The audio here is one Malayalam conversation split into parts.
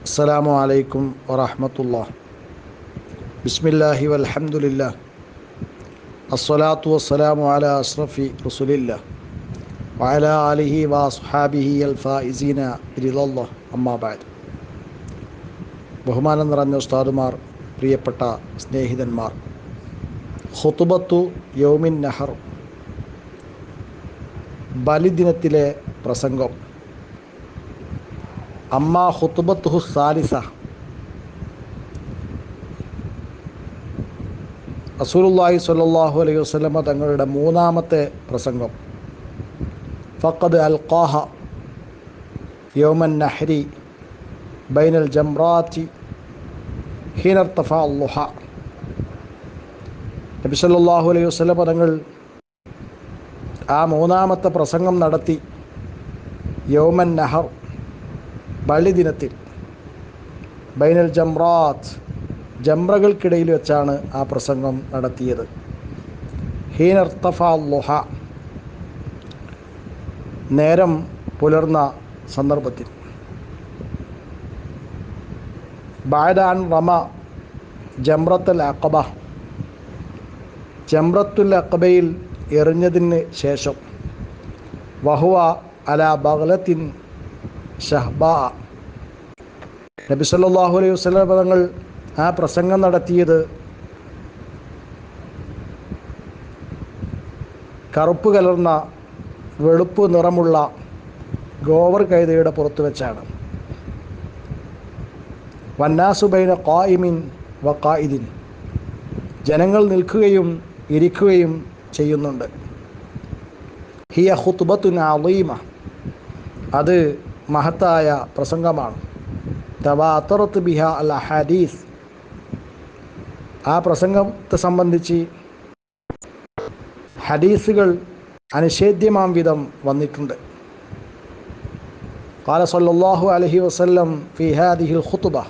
السلام عليكم ورحمة الله بسم الله والحمد لله الصلاة والسلام على أشرف رسول الله وعلى آله وأصحابه الفائزين برضا الله أما بعد ബഹുമാനം നിറഞ്ഞ ഉസ്താദുമാർ പ്രിയപ്പെട്ട സ്നേഹിതന്മാർ ഹുത്തുബത്തു യൗമിൻ നഹർ ബലിദിനത്തിലെ പ്രസംഗം അമ്മ ഹുത്തുബത്തുഹു സാലിസ. അസൂലുല്ലാഹി സ്വല്ലാഹു അലൈഹി വസ്ലമ തങ്ങളുടെ മൂന്നാമത്തെ പ്രസംഗം. ഫഖദ് അൽഖാഹ യോമൻ നഹരി ബൈനൽ ജംറാത്തി ഹീനർത്തഫ അല്ലുഹ നബി സല്ലല്ലാഹു അലൈഹി വസ്ലമ തങ്ങൾ ആ മൂന്നാമത്തെ പ്രസംഗം നടത്തി. യോമൻ നഹർ ദിനത്തിൽ ബൈനൽ ജംറാത്ത് ജംറകൾക്കിടയിൽ വെച്ചാണ് ആ പ്രസംഗം നടത്തിയത്. ഹീനർത്തഫ ലുഹ നേരം പുലർന്ന സന്ദർഭത്തിൽ. ബാദാൻ റമ ജംറത്തുൽ അക്കബ ജംറത്തുൽ അക്കബയിൽ എറിഞ്ഞതിന് ശേഷം വഹുവ അല ബഗ്ലത്തിൻ ഷഹ്ബ. നബി സല്ലാഹു അലൈഹി വസല്ലം പദങ്ങൾ ആ പ്രസംഗം നടത്തിയത് കറുപ്പ് കലർന്ന വെളുപ്പ് നിറമുള്ള ഗോവർ കൈതയുടെ പുറത്ത് വെച്ചാണ്. വന്നാസുബൈന ഖായിമിൻ വ ഖായിദിൻ. ജനങ്ങൾ നിൽക്കുകയും ഇരിക്കുകയും ചെയ്യുന്നുണ്ട്. ഹിയ ഹുത്തുബത്തുൻ അലീമ അത് മഹത്തായ പ്രസംഗമാണ് തവാത്തറത്ത് ബിഹ അൽ ഹദീസ് ആ പ്രസംഗത്തെ സംബന്ധിച്ച് ഹദീസുകൾ അനിഷേധ്യമാം വിധം വന്നിട്ടുണ്ട് قال صلى الله عليه وسلم في هذه الخطبة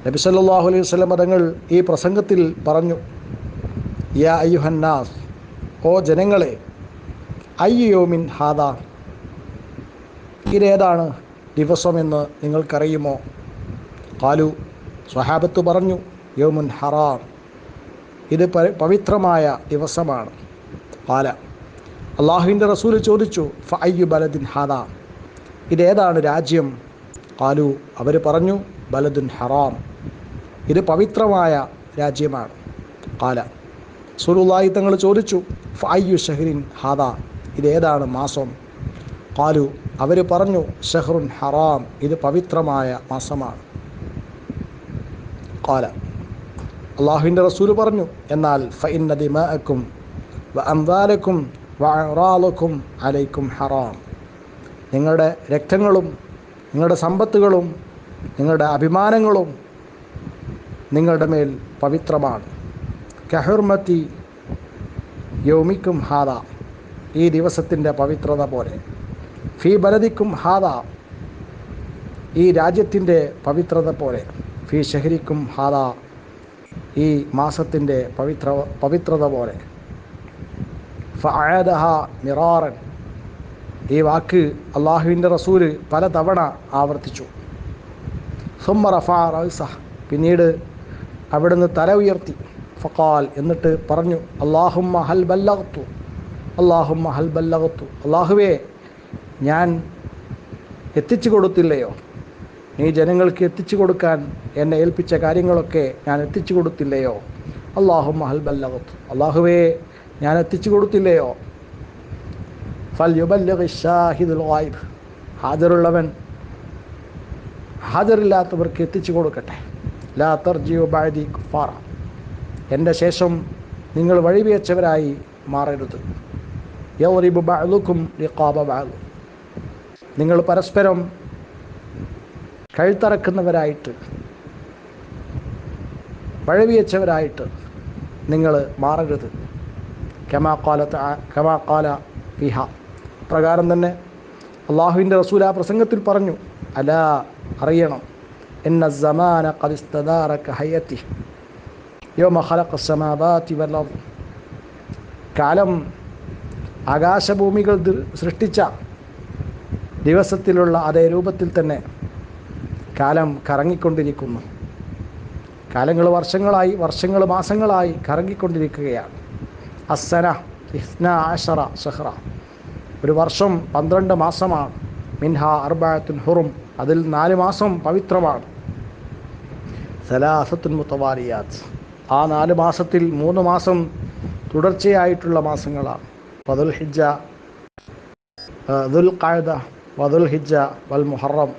നബി സല്ലല്ലാഹു അലൈഹി വസല്ലം തങ്ങൾ ഈ പ്രസംഗത്തിൽ പറഞ്ഞു യാ അയ്യുഹന്നാസ് ഓ ജനങ്ങളെ അയ്യോമിൻ ഹാദ ഇതേതാണ് ദിവസമെന്ന് നിങ്ങൾക്കറിയുമോ? കാലു സ്വഹാബത്ത് പറഞ്ഞു യോമുൻ ഹറാം. ഇത് പവിത്രമായ ദിവസമാണ്. കാല അള്ളാഹുവിന്റെ റസൂൽ ചോദിച്ചു ഫയ്യു ബലദിൻ ഹാദ? ഇതേതാണ് രാജ്യം? കാലു അവർ പറഞ്ഞു ബലദുൻ ഹറാം. ഇത് പവിത്രമായ രാജ്യമാണ്. കാല സുലുല്ലാഹി തങ്ങൾ ചോദിച്ചു ഫയ്യു ഷഹ്രിൻ ഹാദ? ഇതേതാണ് മാസം. കാലു അവർ പറഞ്ഞു ഷെഹ്റുൻ ഹറാം ഇത് പവിത്രമായ മാസമാണ്. കാല അള്ളാഹുവിന്റെ റസൂൽ പറഞ്ഞു എന്നാൽ ഫൈന്ന അലൈക്കും ഹറാം. നിങ്ങളുടെ രക്തങ്ങളും നിങ്ങളുടെ സമ്പത്തുകളും നിങ്ങളുടെ അഭിമാനങ്ങളും നിങ്ങളുടെ മേൽ പവിത്രമാണ്. കഹുർമത്തി യൗമിക്കും ഹാദ ഈ ദിവസത്തിന്റെ പവിത്രത പോലെ. ഫി ബലദിക്കും ഹാദ. ഈ രാജ്യത്തിന്റെ പവിത്രത പോലെ ഫീ ഷഹരിക്കും ഹാദ. ഈ മാസത്തിന്റെ പവിത്ര പവിത്രത പോലെ. ഫഅദഹ മിറാറൻ. ഈ വാക്ക് അള്ളാഹുവിന്റെ റസൂൽ പല തവണ ആവർത്തിച്ചു. സുമ്മ റഫാ പിന്നീട് അവിടുന്ന് തല ഉയർത്തി. ഫക്കാൽ എന്നിട്ട് പറഞ്ഞു അള്ളാഹുമ്മ ഹൽ ബല്ലകത്തു അള്ളാഹുമ്മ ഹൽ ബല്ലകത്തു അള്ളാഹുവേ ഞാൻ എത്തിച്ചു കൊടുത്തില്ലയോ? നീ ജനങ്ങൾക്ക് എത്തിച്ചു കൊടുക്കാൻ എന്നെ ഏൽപ്പിച്ച കാര്യങ്ങളൊക്കെ ഞാൻ എത്തിച്ചു കൊടുത്തില്ലയോ? അള്ളാഹു മഹൽ ബല്ലവത്ത് അള്ളാഹുവേ ഞാൻ എത്തിച്ചു കൊടുത്തില്ലയോ? ഫൽ ഹാജറുള്ളവൻ ഹാജറില്ലാത്തവർക്ക് എത്തിച്ചു കൊടുക്കട്ടെ. ലാ തർജിയോ ബാദി കുഫാറ. എന്റെ ശേഷം നിങ്ങൾ വഴിവേച്ചവരായി മാറരുത്. യൗറിബ് ബാലുക്കും റിക്കാബ ബഅലു നിങ്ങൾ പരസ്പരം കഴുത്തറക്കുന്നവരായിട്ട് വഴവിയച്ചവരായിട്ട് നിങ്ങൾ മാറരുത്. കമാ കമാക്കാല ഫിഹ. പ്രകാരം തന്നെ അള്ളാഹുവിന്റെ റസൂൽ ആ പ്രസംഗത്തിൽ പറഞ്ഞു അല അറിയണം. എന്ന സമാന കലിസ്തദാറയത്തി ഹയത്തി ഖലഖ സമാവാതി വൽ കാലം ആകാശഭൂമികൾ സൃഷ്ടിച്ച ദിവസത്തിലുള്ള അതേ രൂപത്തിൽ തന്നെ കാലം കറങ്ങിക്കൊണ്ടിരിക്കുന്നു. കാലങ്ങൾ വർഷങ്ങളായി വർഷങ്ങൾ മാസങ്ങളായി കറങ്ങിക്കൊണ്ടിരിക്കുകയാണ്. അസന ഇസ്ന ആഷറ ഷഹ്റ ഒരു വർഷം പന്ത്രണ്ട് മാസമാണ്. മിൻഹ അർബായത്തുൻ ഹുറും. അതിൽ നാല് മാസം പവിത്രമാണ്. സലാസത്തുൻ മുത്തവാലിയാസ് ആ നാല് മാസത്തിൽ മൂന്ന് മാസം തുടർച്ചയായിട്ടുള്ള മാസങ്ങളാണ്. ഫതുൽ ഹിജ ദുൽ ഖായദ വദുൽ ഹിജ വൽ മുഹറം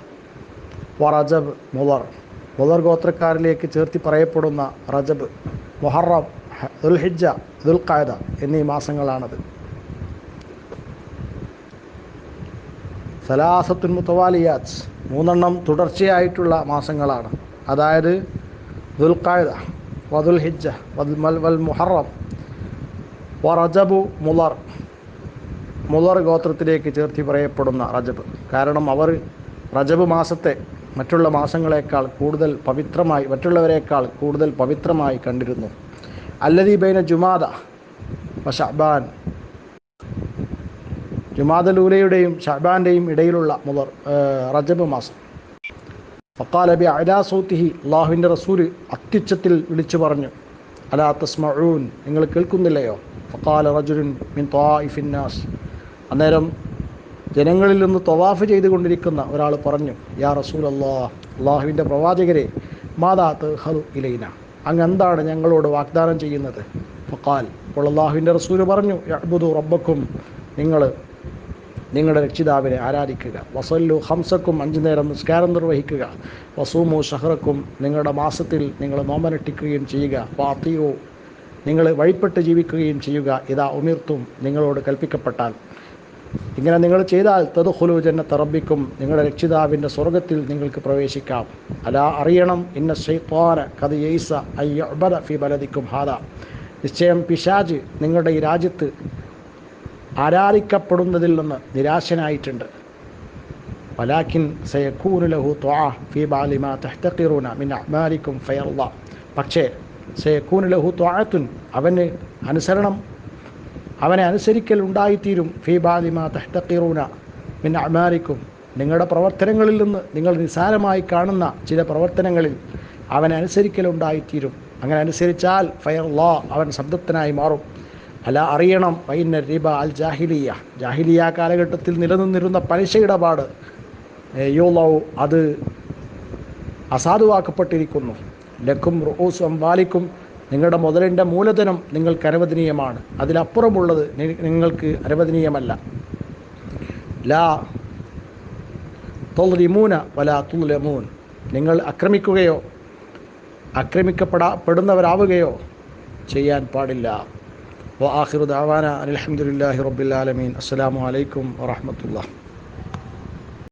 വറജബ് മുദർ. മുദർ ഗോത്രക്കാരിലേക്ക് ചേർത്തി പറയപ്പെടുന്ന റജബ് മുഹറം ദുൽ ഹിജ ദുൽ ഖായദ എന്നീ മാസങ്ങളാണത്. സലാസത്തുൻ മുത്തവാലിയാത്ത് മൂന്നെണ്ണം തുടർച്ചയായിട്ടുള്ള മാസങ്ങളാണ്. അതായത് ദുൽഖായദ വദുൽ ഹിജ്ജ വൽ മുഹറം വറജബു റജബു മുലർ മുലർ ഗോത്രത്തിലേക്ക് ചേർത്തി പറയപ്പെടുന്ന റജബ്. കാരണം അവർ റജബ് മാസത്തെ മറ്റുള്ള മാസങ്ങളെക്കാൾ കൂടുതൽ പവിത്രമായി മറ്റുള്ളവരെക്കാൾ കൂടുതൽ പവിത്രമായി കണ്ടിരുന്നു. അല്ലദീ ബൈന ജുമാദ വ ഷഅബാൻ. ജുമാദലൂലയുടെയും ഷഹബാന്റെയും ഇടയിലുള്ള മുതർ റജബ് മാസം. ഫക്കാലബി അബി അലാ സൗത്തിഹി അള്ളാഹുവിന്റെ റസൂൽ അത്യുച്ചത്തിൽ വിളിച്ചു പറഞ്ഞു അലാ തസ്മഊൻ? നിങ്ങൾ കേൾക്കുന്നില്ലയോ? ഫക്കാല റജുരുൻ മിൻ ത്വാഇഫിന്നാസ് അന്നേരം ജനങ്ങളിൽ നിന്ന് തൊവാഫ് ചെയ്തുകൊണ്ടിരിക്കുന്ന ഒരാൾ പറഞ്ഞു യാ റസൂൽ അള്ളാഹ് അള്ളാഹുവിന്റെ പ്രവാചകരെ മാതാ തഹു ഇലൈന. അങ്ങ് എന്താണ് ഞങ്ങളോട് വാഗ്ദാനം ചെയ്യുന്നത്? ഫക്കാൽ അപ്പോൾ അള്ളാഹുവിന്റെ റസൂൽ പറഞ്ഞു യഅ്ബുദു റബ്ബക്കും നിങ്ങൾ നിങ്ങളുടെ രക്ഷിതാവിനെ ആരാധിക്കുക. വസല്ലു ഹംസക്കും അഞ്ചു നേരം നിസ്കാരം നിർവഹിക്കുക. വസൂമു ഷഹറക്കും നിങ്ങളുടെ മാസത്തിൽ നിങ്ങൾ നോമനട്ടിക്കുകയും ചെയ്യുക. പാത്തിയോ നിങ്ങൾ വഴിപ്പെട്ട് ജീവിക്കുകയും ചെയ്യുക. ഇതാ ഉമിർത്തും നിങ്ങളോട് കൽപ്പിക്കപ്പെട്ടാൽ. ഇങ്ങനെ നിങ്ങൾ ചെയ്താൽ തതുഹുലു ജന്ന തറബിക്കും നിങ്ങളുടെ രക്ഷിതാവിന്റെ സ്വർഗത്തിൽ നിങ്ങൾക്ക് പ്രവേശിക്കാം. അല അറിയണം ഇന്ന ഷെയ്ത്താന കത് യൈസ അയ്യബദ ഫി ബലദിക്കും ഹാദ. നിശ്ചയം പിശാജ് നിങ്ങളുടെ ഈ രാജ്യത്ത് ആരാധിക്കപ്പെടുന്നതിൽ നിന്ന് നിരാശനായിട്ടുണ്ട്. വലാക്കിൻ സയക്കൂനു ലഹു ത്വാ ഫി ബാലിമ തെഹ്തഖിറൂന മിൻ അമാലിക്കും ഫയർ പക്ഷേ സയക്കൂനു ലഹു ത്വാത്തുൻ അവന് അനുസരണം അവനെ അനുസരിക്കൽ ഉണ്ടായിത്തീരും. ഫീബാദിമ തഹ്തക്കീറൂന മിൻ അമാലിക്കും നിങ്ങളുടെ പ്രവർത്തനങ്ങളിൽ നിന്ന് നിങ്ങൾ നിസ്സാരമായി കാണുന്ന ചില പ്രവർത്തനങ്ങളിൽ അവനെ അനുസരിക്കലുണ്ടായിത്തീരും അങ്ങനെ അനുസരിച്ചാൽ ഫയർ ലോ അവൻ ശബ്ദത്തിനായി മാറും. അല്ല അറിയണം വൈന്ന റിബ അൽ ജാഹിലിയ. ജാഹിലിയ കാലഘട്ടത്തിൽ നിലനിന്നിരുന്ന പലിശ ഇടപാട് യോലൗ അത് അസാധുവാക്കപ്പെട്ടിരിക്കുന്നു. ലക്കും റൂസ് അംബാലിക്കും നിങ്ങളുടെ മുതലിന്റെ മൂലധനം നിങ്ങൾക്ക് അനുവദനീയമാണ് അതിലപ്പുറമുള്ളത് നിങ്ങൾക്ക് അനുവദനീയമല്ല ലാ തൊലിമൂന വല തുലമൂൻ. നിങ്ങൾ ആക്രമിക്കുകയോ ആക്രമിക്കപ്പെടപ്പെടുന്നവരാവുകയോ ചെയ്യാൻ പാടില്ല. വാഹിറു ദാവാന അലഹമുല്ലാഹി റബ്ബുലാലമീൻ അസ്സാം വലൈക്കും വാഹമത്തുള്ള